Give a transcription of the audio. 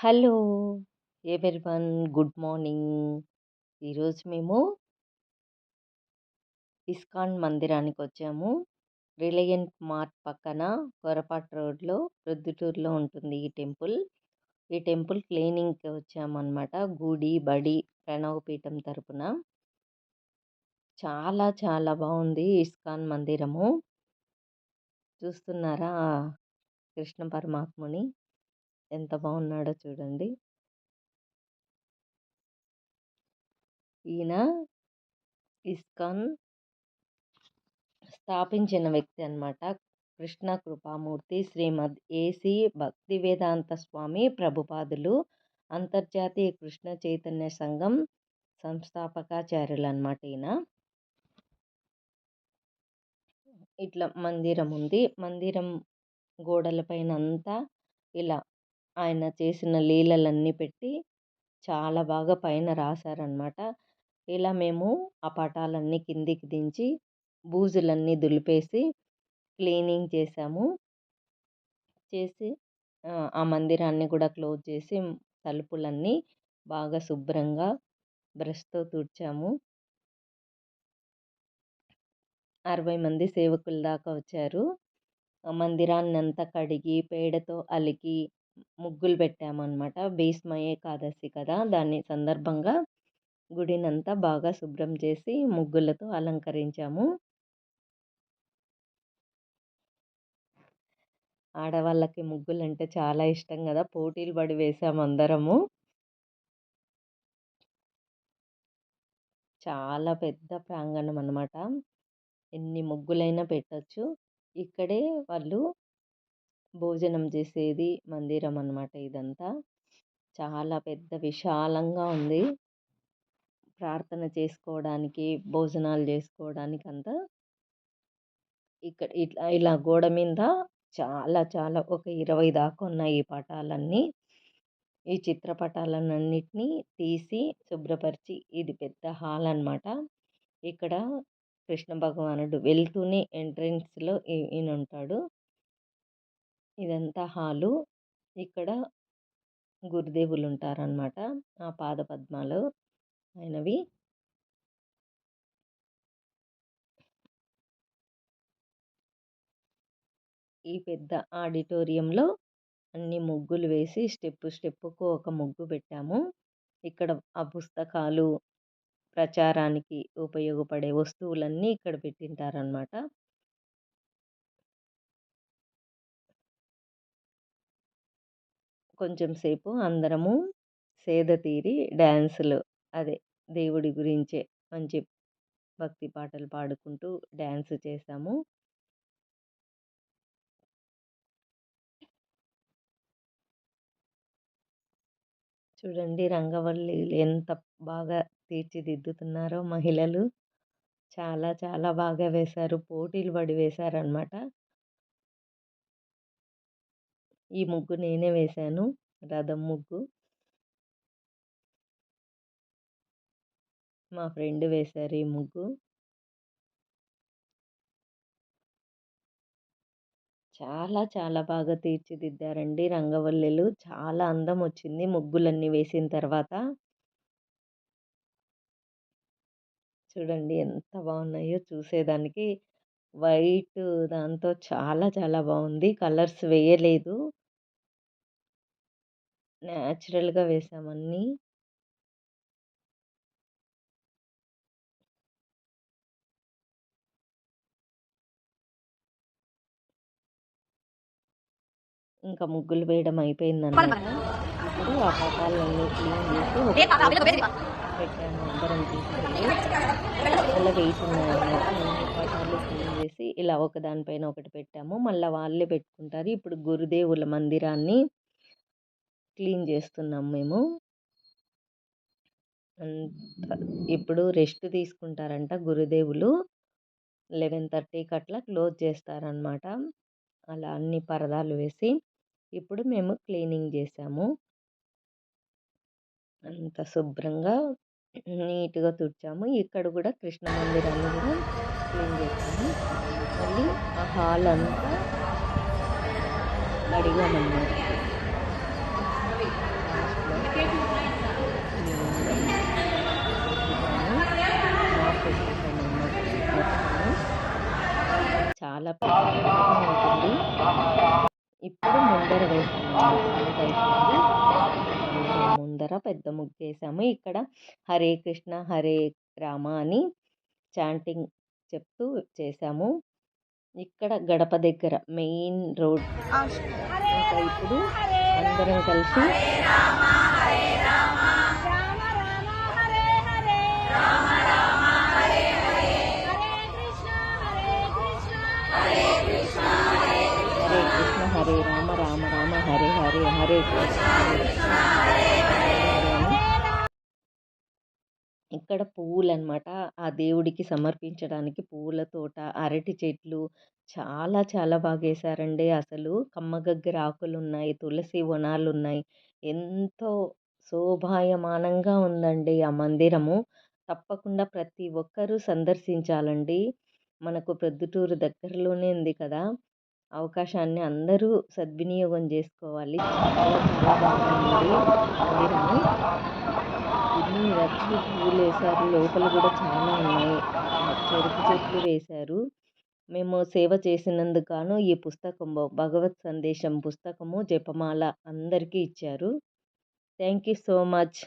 Hello. Everyone good morning. ఈరోజు మేము ISKCON మందిరానికి వచ్చాము. రిలయన్స్ మార్ట్ పక్కన కొరపాటు రోడ్లో ప్రొద్దుటూరులో ఉంటుంది ఈ టెంపుల్. ఈ టెంపుల్ క్లీనింగ్కి వచ్చామన్నమాట. గుడి బడి ప్రణవపీఠం తరపున. చాలా చాలా బాగుంది ఇస్కాన్ మందిరము. చూస్తున్నారా కృష్ణ పరమాత్ముని? ఎంత బాగున్నాడో చూడండి. ఈయన ఇస్కాన్ స్థాపించిన వ్యక్తి అనమాట కృష్ణ కృపామూర్తి శ్రీమద్ ఏసి భక్తి వేదాంత స్వామి ప్రభుపాదులు అంతర్జాతీయ కృష్ణ చైతన్య సంఘం సంస్థాపకాచార్యులు అనమాట ఈయన. ఇట్లా మందిరం ఉంది. మందిరం గోడల పైన అంతా ఇలా ఆయన చేసిన లీలలన్నీ పెట్టి చాలా బాగా పైన రాశారనమాట ఇలా మేము ఆ పటాలన్నీ కిందికి దించి బూజులన్నీ దులిపేసి క్లీనింగ్ చేసాము. చేసి ఆ మందిరాన్ని కూడా క్లోజ్ చేసి తలుపులన్నీ బాగా శుభ్రంగా బ్రష్తో తుడిచాము. అరవై మంది సేవకుల దాకా వచ్చారు. మందిరాన్ని అంతా కడిగి పేడతో అలికి ముగ్గులు పెట్టామన్నమాట. భీష్మ ఏకాదశి కదా! దాన్ని సందర్భంగా గుడినంతా బాగా శుభ్రం చేసి ముగ్గులతో అలంకరించాము. ఆడవాళ్ళకి ముగ్గులు అంటే చాలా ఇష్టం కదా! పోటీలు పడి వేసాము అందరము. చాలా పెద్ద ప్రాంగణం అనమాట ఎన్ని ముగ్గులైనా పెట్టచ్చు. ఇక్కడే వాళ్ళు భోజనం చేసేది మందిరం అనమాట ఇదంతా. చాలా పెద్ద విశాలంగా ఉంది. ప్రార్థన చేసుకోవడానికి భోజనాలు చేసుకోవడానికి అంతా ఇక్కడ ఇట్లా ఇలా గోడ మీద చాలా చాలా ఒక ఇరవై దాకా ఉన్నాయి ఈ పటాలన్నీ. ఈ చిత్రపటాలన్నిటినీ తీసి శుభ్రపరిచి ఇది పెద్ద హాల్ అనమాట ఇక్కడ కృష్ణ భగవానుడు వెళ్తూనే ఎంట్రెన్స్లో ఈయన ఉంటాడు ఇదంతా హాలు. ఇక్కడ గురుదేవులు ఉంటారనమాట ఆ పాద పద్మాలు అయినవి ఈ పెద్ద ఆడిటోరియంలో అన్ని ముగ్గులు వేసి స్టెప్ స్టెప్పుకు ఒక ముగ్గు పెట్టాము. ఇక్కడ ఆ పుస్తకాలు ప్రచారానికి ఉపయోగపడే వస్తువులన్నీ ఇక్కడ పెట్టింటారనమాట కొంచెం సేపు అందరము సేద తీరి డ్యాన్సులు అదే దేవుడి గురించే మంచి భక్తి పాటలు పాడుకుంటూ డ్యాన్స్ చేసాము. చూడండి రంగవల్లి ఎంత బాగా తీర్చిదిద్దుతున్నారో మహిళలు. చాలా చాలా బాగా వేశారు. పోటీలు పడి వేశారనమాట ఈ ముగ్గు నేనే వేశాను రథం ముగ్గు. మా ఫ్రెండ్ వేశారు ఈ ముగ్గు. చాలా చాలా బాగా తీర్చిదిద్దారండి రంగవల్లులు. చాలా అందం వచ్చింది ముగ్గులన్నీ వేసిన తర్వాత. చూడండి ఎంత బాగున్నాయో చూసేదానికి. వైట్ దాంతో చాలా చాలా బాగుంది. కలర్స్ వేయలేదు. న్యాచురల్గా వేసామన్నీ. ఇంకా ముగ్గులు వేయడం అయిపోయిందన్నమాట. ఇప్పుడు ఆ పటాలన్నీ క్లీన్ చేసి పెట్టాము. అందరం తీసుకెళ్ళి. అలా అన్ని పటాలు క్లీన్ ఇలా ఒకదానిపైన ఒకటి పెట్టాము. మళ్ళీ వాళ్ళే పెట్టుకుంటారు. ఇప్పుడు గురుదేవుల మందిరాన్ని క్లీన్ చేస్తున్నాం మేము. ఇప్పుడు రెస్ట్ తీసుకుంటారంట గురుదేవులు. లెవెన్ థర్టీకి అట్లా క్లోజ్ చేస్తారనమాట అలా అన్ని పరదాలు వేసి ఇప్పుడు మేము క్లీనింగ్ చేసాము. అంత శుభ్రంగా నీట్గా తుడిచాము. ఇక్కడ కూడా కృష్ణ మందిరాన్ని కూడా క్లీన్ చేసాము మళ్ళీ ఆ హాల్ అంతా అడిగామన్నమాట చాలా ఉంటుంది. ఇప్పుడు ముందర వేసాము ముందర పెద్ద ముగ్గు వేసాము ఇక్కడ హరే కృష్ణ హరే రామ అని చాంటింగ్ చెప్తూ చేసాము ఇక్కడ గడప దగ్గర మెయిన్ రోడ్ ఇంకా ఇప్పుడు అందరం కలిసి హరే కృష్ణ హరే రామ రామ రామ హరే హరే హరే కృష్ణ ఇక్కడ పువ్వులు అనమాట ఆ దేవుడికి సమర్పించడానికి పువ్వుల తోట అరటి చెట్లు చాలా చాలా బాగా వేశారండి అసలు. కమ్మగగ్గర ఆకులు ఉన్నాయి తులసి వనాలు ఉన్నాయి ఎంతో శోభాయమానంగా ఉందండి ఆ మందిరము. తప్పకుండా ప్రతి ఒక్కరూ సందర్శించాలండి. మనకు ప్రొద్దుటూరు దగ్గరలోనే ఉంది కదా. అవకాశాన్ని అందరూ సద్వినియోగం చేసుకోవాలి. చాలా చాలా బాగుంది మందిరము. ఎన్ని రకాల పువ్వులు వేశారు. లోపల కూడా చాలా ఉన్నాయి. చెరుకు చెట్లు వేశారు. మేము సేవ చేసినందుకు గాను ఈ పుస్తకం భగవత్ సందేశం పుస్తకము జపమాల అందరికీ ఇచ్చారు. Thank you so much.